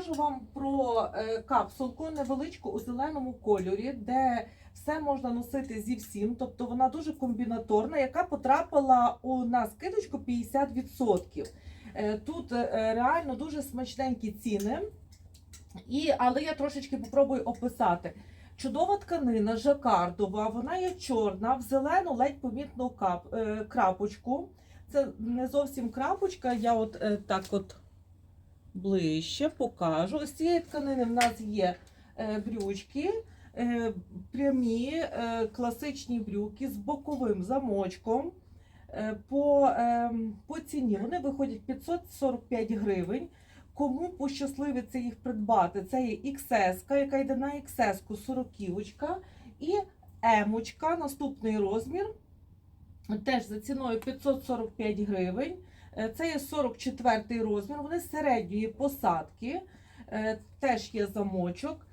Розкажу вам про е, капсулку невеличку у зеленому кольорі, де все можна носити зі всім. Тобто вона дуже комбінаторна, яка потрапила у нас скидочку 50%. Е, Тут е, реально дуже смачненькі ціни. І, але я трошечки попробую описати. Чудова тканина, жакардова, вона є чорна, в зелену ледь помітну крапочку. Це не зовсім крапочка, я от так от ближче покажу. Ось цієї тканини в нас є е, брючки, е, прямі е, класичні брюки з боковим замочком. По, е, по ціні вони виходять 545 гривень. Кому пощасливиться їх придбати? Це є XS, яка йде на XS 40 і М, наступний розмір. Теж за ціною 545 гривень. Е, Це є 44 розмір. Вони середньої посадки. Е, Теж є замочок.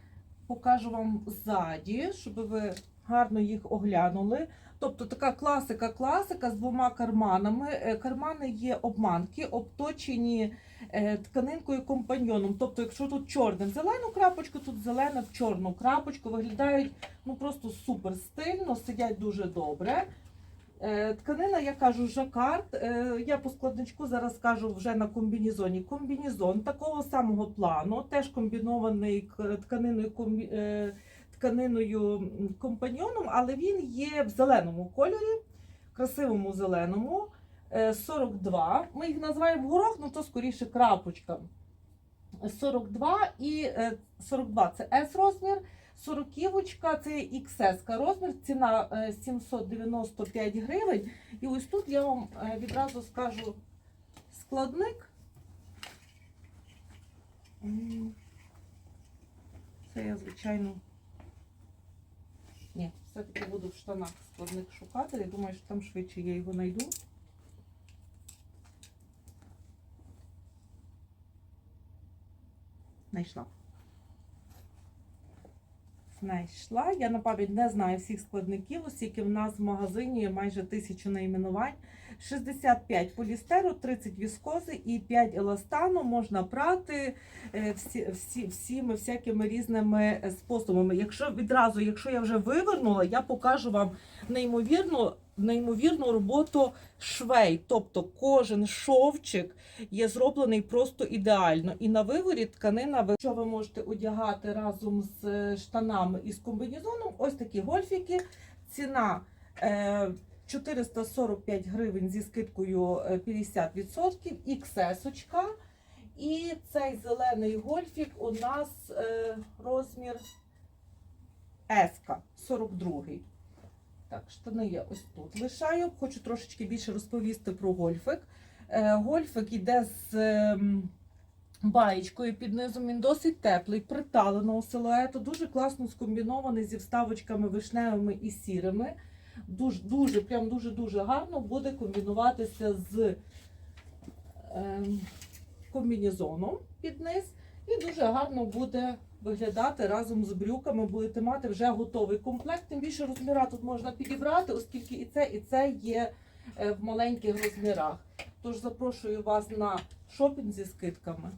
Покажу вам ззаді, щоб ви гарно їх оглянули. Тобто така класика-класика з двома карманами. Е, Кармани є обманки, обточені тканинкою компаньйоном. Тобто, якщо тут чорне в зелену крапочку, тут зелена в чорну крапочку. Виглядають ну просто супер стильно, сидять дуже добре. Е, Тканина, я кажу, жакард. Е, Я по складничку зараз кажу вже на комбінізоні. Комбінізон такого самого плану, теж комбінований тканиною е, тканиною компаньйоном, але він є в зеленому кольорі, красивому зеленому. Е, 42. Ми їх називаємо горох, ну то скоріше крапочка. 42 і е, 42 це S розмір. 40 це XS розмір, ціна е, 795 гривень. І ось тут я вам е, відразу скажу складник. Це я, звичайно. Ні, все-таки буду в штанах складник шукати. Я думаю, що там швидше я його знайду. Знайшла. Знайшла. Я на пам'ять не знаю всіх складників, оскільки в нас в магазині майже тисячу найменувань. 65 полістеру, 30 віскози і 5 еластану можна прати е, всі, всі, всіми всякими різними способами. Якщо відразу, якщо я вже вивернула, я покажу вам неймовірну, неймовірну роботу швей. Тобто кожен шовчик є зроблений просто ідеально. І на виворі тканина, що ви можете одягати разом з е, штанами і з комбінезоном, ось такі гольфіки. Ціна е, 445 гривень зі скидкою е, 50%, XS-очка. І цей зелений гольфік у нас е, розмір S, 42. Так, штани я ось тут лишаю. Хочу трошечки більше розповісти про гольфик. Е, Гольфик іде з ем, баєчкою під низом. Він досить теплий, приталеного силуету, дуже класно скомбінований зі вставочками вишневими і сірими. Дуже, дуже, прям дуже-дуже гарно буде комбінуватися з ем, комбінезоном під низ. І дуже гарно буде виглядати разом з брюками. Будете мати вже готовий комплект. Тим більше розміра тут можна підібрати, оскільки і це, і це є е, в маленьких розмірах. Тож запрошую вас на шопінг зі скидками.